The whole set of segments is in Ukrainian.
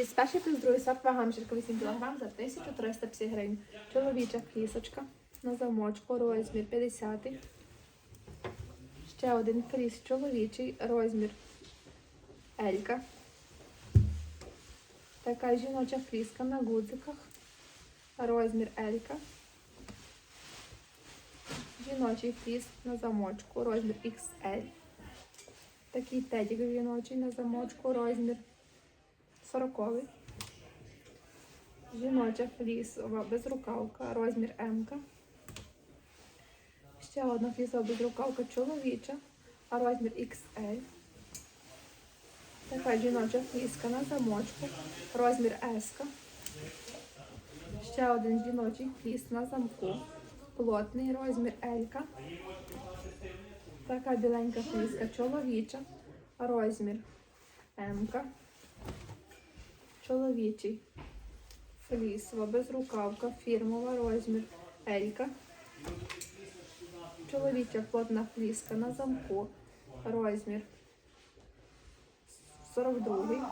Фліс перший плюс другий сорт, вага мішечка 8 кг за 1350 гривень. Чоловіча флісочка на замочку, розмір 50. Ще один фліс чоловічий, розмір Елька. Така жіноча фліска на гудзиках, розмір Елька. Жіночий фліс на замочку, розмір XL. Такий тедік жіночий на замочку, розмір 40. Жіноча флісова безрукавка, розмір М. Ще одна флісова безрукавка чоловіча, а розмір XL. Така жіноча фліска на замочку, розмір S. Ще один жіночий фліс на замку, плотний розмір L. Така біленька фліска чоловіча, розмір М. Чоловічий флісова безрукавка, фірмова, розмір Елька. Чоловіча плотна фліска на замку, розмір 42.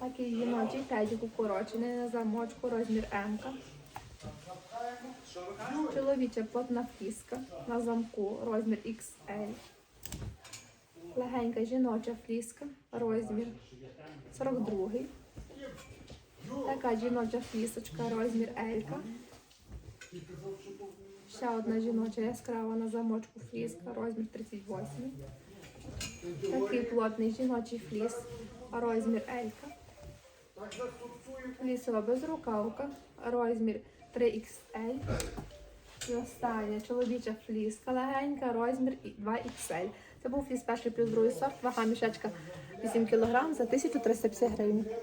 Такий жіночий тедік укорочений на замочку, розмір М. Чоловіча плотна фліска на замку, розмір XL. Легенька жіноча фліска, розмір 42. Така жіноча флісочка, розмір L. Ще одна жіноча яскрава на замочку фліска, розмір 38. Такий плотний жіночий фліс, розмір L. Флісова безрукавка, розмір 3XL. І остання чоловіча фліска легенька, розмір 2XL. Це був фліс перший плюс другий сорт, вага мішечка 8 кг за 1350 гривень.